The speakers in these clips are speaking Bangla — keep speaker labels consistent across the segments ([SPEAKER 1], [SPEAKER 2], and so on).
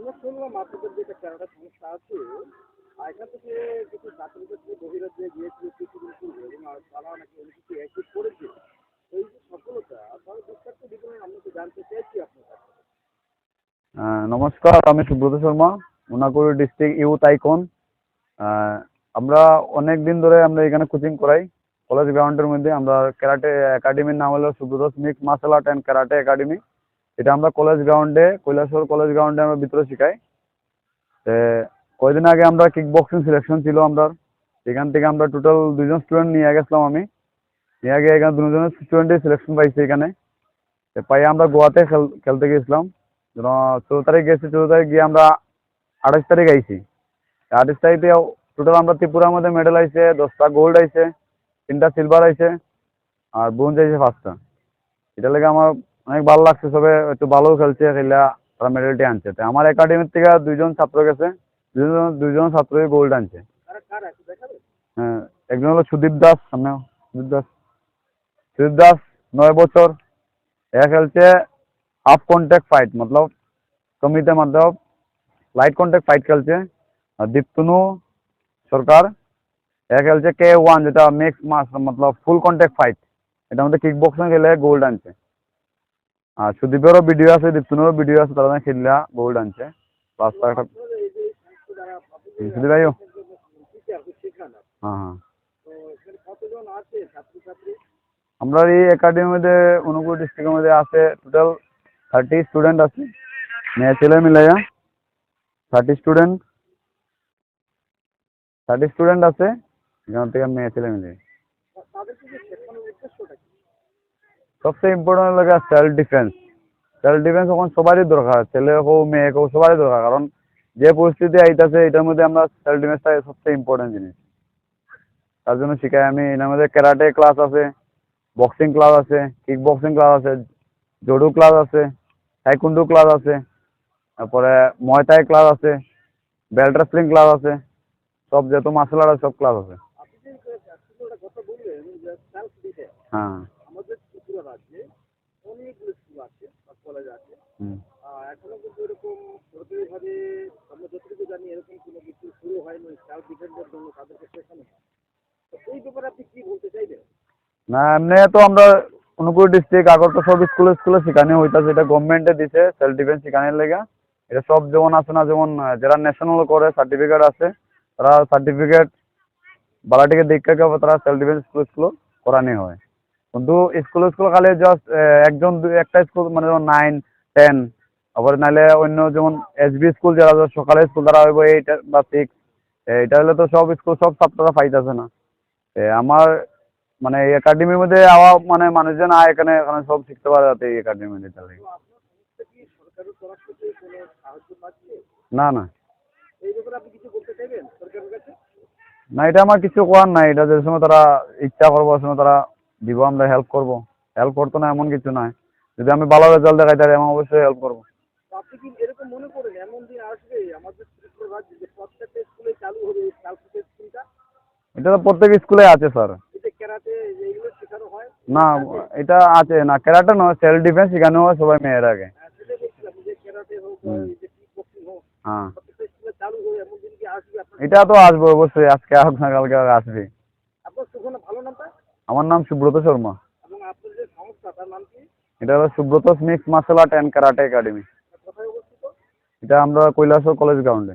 [SPEAKER 1] আমরা শুনলাম আপনাদের যে একটা সংস্থা আছে এখান থেকে কিছু ছাত্রছাত্রী বহিরাজ্যে গিয়েছিল কিছুদিন পূর্বে এবং তারা নাকি কিছু অ্যাচিভ করেছে, এই যে সফলতা, তাহলে বিস্তারিত বিবরণ আমরা তো জানতে চাইছি আপনার কাছে
[SPEAKER 2] নমস্কার, আমি সুব্রত শর্মা উনাকুড়ি ডিস্ট্রিক্ট ইউ তাইকন। আমরা অনেক দিন ধরে আমরা এখানে কোচিং করাই কলেজ গ্রাউন্ডের মধ্যে আমরা ক্যারাটে একাডেমির নাম হলো Subrata mix martial art and karate academy এটা আমরা কলেজ গ্রাউন্ডে কৈলাসহর কলেজ গ্রাউন্ডে আমরা ভিতরে শিখাই। তো কয়দিন আগে আমরা কিক বক্সিং সিলেকশন ছিল আমরা এখান থেকে আমরা টোটাল দুজন স্টুডেন্ট নিয়ে গেছিলাম আমি। নিয়ে গিয়ে এখানে দুজন স্টুডেন্টের সিলেকশন পাইছি এখানে। পাই আমরা গোয়াতে খেল, খেলতে গেছিলাম। চৌদ্দ তারিখ গেছি, চৌদ্দ তারিখ গিয়ে আমরা আঠাশ তারিখ আইছি। আঠাশ তারিখে টোটাল আমরা ত্রিপুরার মধ্যে মেডেল আইছে, দশটা গোল্ড আইছে, তিনটা সিলভার আইছে, আর ব্রোঞ্জ আইছে পাঁচটা। এটা লেগে আমার অনেক ভালো লাগছে সবে, একটু ভালো খেলছে, খেলা, তারা মেডেলটি আনছে। তো আমার একাডেমির থেকে দুইজন ছাত্র গেছে দুজন দুইজন ছাত্রই গোল্ড আনছে। হ্যাঁ একজন হলো সুদীপ দাস সামনে সুদীপ দাস। সুদীপ দাস নয় বছর এ খেলছে হাফ কন্ট্যাক্ট ফাইট মতলব কমিতে মতলব লাইট কন্ট্যাক্ট ফাইট খেলছে। আর দীপ্তনু সরকার এ খেলছে কে ওয়ান যেটা মিক্স মাস মতলব ফুল কন্ট্যাক্ট ফাইট এটার মধ্যে কিক বক্সিং খেলে গোল্ড আনছে। আর সুদীপেরও ভিডিও আছে দীপ্তনুরও ভিডিও আছে তারা খেললা গোল্ড আনছে
[SPEAKER 1] আপনি যে
[SPEAKER 2] সুদীপ ভাইও হ্যাঁ হ্যাঁ আমরা এই একাডেমির মধ্যে অনুগুল ডিস্ট্রিক্টের মধ্যে আছে টোটাল থার্টি স্টুডেন্ট আছে মেয়ে ছেলে মিলাইয়া থার্টি স্টুডেন্ট থার্টি স্টুডেন্ট আছে এখান থেকে মেয়ে ছেলে মিলিয়ে
[SPEAKER 1] তা- তাদেরকে যে শেখানোর উদ্দেশ্যটা কি
[SPEAKER 2] সবচেয়ে ইম্পর্টেন্ট লাগে সেলফ ডিফেন্স সেলফ ডিফেন্স এখন সবারই দরকার ছেলে হোক মেয়ে হোক সবারই দরকার। কারণ যে পরিস্থিতি আইতাছে এটার মধ্যে আমরা সেলফ ডিফেন্সটা সবচেয়ে ইম্পর্টেন্ট জিনিস। তার জন্য শিখাই আমি এটার মধ্যে ক্যারাটে ক্লাস আছে বক্সিং ক্লাস আছে কিক বক্সিং ক্লাস আছে জুডো ক্লাস আছে টাইকুন্ডু ক্লাস আছে তারপরে ময়তাই ক্লাস আছে বেল্ট রেসলিং ক্লাস আছে সব যেহেতু মার্শাল আর্ট সব ক্লাস আছে।
[SPEAKER 1] আপনি যে সুন্দর একটা কথা বললেন যে সেলফ ডিফেন্স
[SPEAKER 2] হ্যাঁ
[SPEAKER 1] আমাদের ত্রিপুরা রাজ্যে অনেকগুলো স্কুল আছে বা কলেজ আছে এখনও কিন্তু এরকম সরকারিভাবে আমরা যতটুকু জানি এরকম কোনো কিছু শুরু হয়নি জন্য তাদেরকে শেখানো। তো এই ব্যাপারে আপনি কি বলতে চাইবেন?
[SPEAKER 2] না এমনি তো আমরা অনুপুর ডিস্ট্রিক্ট আগর তো সব স্কুলে স্কুলে শেখানো হইতাছে এটা গভর্নমেন্টে দিছে সেলফ ডিফেন্স শেখানোর লেগে। এটা সব যেমন আছে না যেমন যারা ন্যাশনাল করে সার্টিফিকেট আছে তারা সার্টিফিকেট বালাটিকে দীক্ষা তারা সেলফ ডিফেন্স স্কুল স্কুল করানি হয়। কিন্তু স্কুল স্কুল খালি জাস্ট একজন একটা স্কুল মানে যেমন নাইন টেন আবার নাহলে অন্য যেমন এস বি স্কুল যারা সকালে স্কুল তারা হইব এইট বা সিক্স এটা হলে তো সব স্কুল সব ছাত্ররা পাইতেছে না। আমার মানে একাডেমির মধ্যে আওয়া মানে মানুষজন আয় এখানে এখানে সব শিখতে পারে যাতে এই একাডেমির মধ্যে না না। না, এটা আমার কিছু করার নাই, এটা যে সময় তারা ইচ্ছা করব সময় তারা দিব আমরা হেল্প করব। হেল্প করতো না এমন কিছু নাই যদি আমি ভালো রেজাল্ট দেখাই তাহলে আমি অবশ্যই হেল্প করব।
[SPEAKER 1] আপনি কি এরকম মনে করেন এমন দিন আসবে আমাদের ত্রিপুরা রাজ্যে যে প্রত্যেকটা স্কুলে চালু হবে এই সেলফ স্কুলটা?
[SPEAKER 2] এটা তো প্রত্যেক স্কুলে আছে স্যার
[SPEAKER 1] এইগুলো শেখানো হয়?
[SPEAKER 2] না এটা আছে না ক্যারাটে নয় সেলফ ডিফেন্স শেখানো হয় সবাই
[SPEAKER 1] হ্যাঁ, বক্সিং হোক
[SPEAKER 2] হ্যাঁ।
[SPEAKER 1] আপনার
[SPEAKER 2] এটা তো আসবে অবশ্যই আজকে হোক কালকে আসবে
[SPEAKER 1] আপনার সুখনা ভালো নামটা
[SPEAKER 2] আমার নাম সুব্রত শর্মা। এটা হলো Subrata mix martial art and karate academy. এটা আমরা কৈলাসহর কলেজ গ্রাউন্ডে।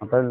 [SPEAKER 1] আপনাদের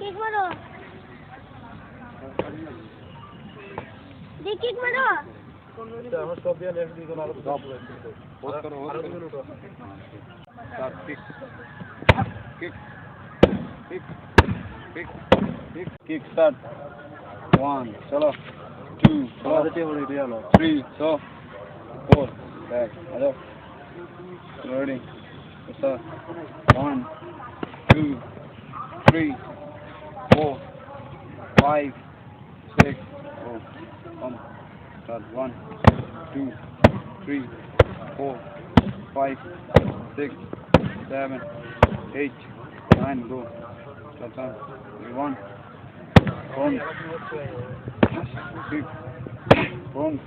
[SPEAKER 1] কেক মারো। দেখি কেক মারো। আমার সব দিয়ে লেফট দিকে
[SPEAKER 2] না
[SPEAKER 1] সব ওর করো ওর করো তার
[SPEAKER 3] ঠিক ঠিক ঠিক ঠিক ঠিক কিক স্টার্ট
[SPEAKER 2] 1 চলো 2 চলো যেতে হলো এটা হলো 3 4 4 back. Hello. Loading. What's up? One, two, three, four, five, six. Oh, one. Start. One, two, three, four, five, six, seven, eight, nine. Go. Start. One. One. Boom. Kick. Boom.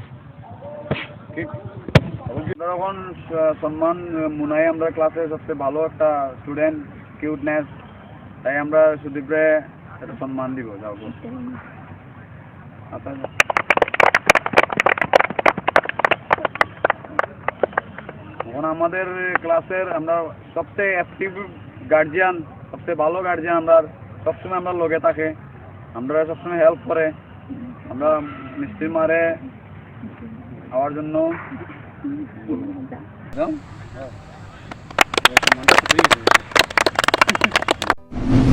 [SPEAKER 2] Kick. যখন সম্মান, মুনাই আমরা ক্লাসে সবচেয়ে ভালো একটা স্টুডেন্ট কিউটনেস তাই আমরা সুদীপরে একটা সম্মান দিব, যাও। আচ্ছা এখন আমাদের ক্লাসের আমরা সবচেয়ে অ্যাক্টিভ গার্জিয়ান সবচেয়ে ভালো গার্জিয়ান আমরা, সবসময় আমরা লগে থাকে, আমরা সবসময় হেল্প করে, আমরা মিষ্টি মারে, খাওয়ার জন্য Não? Não. Vai tomar um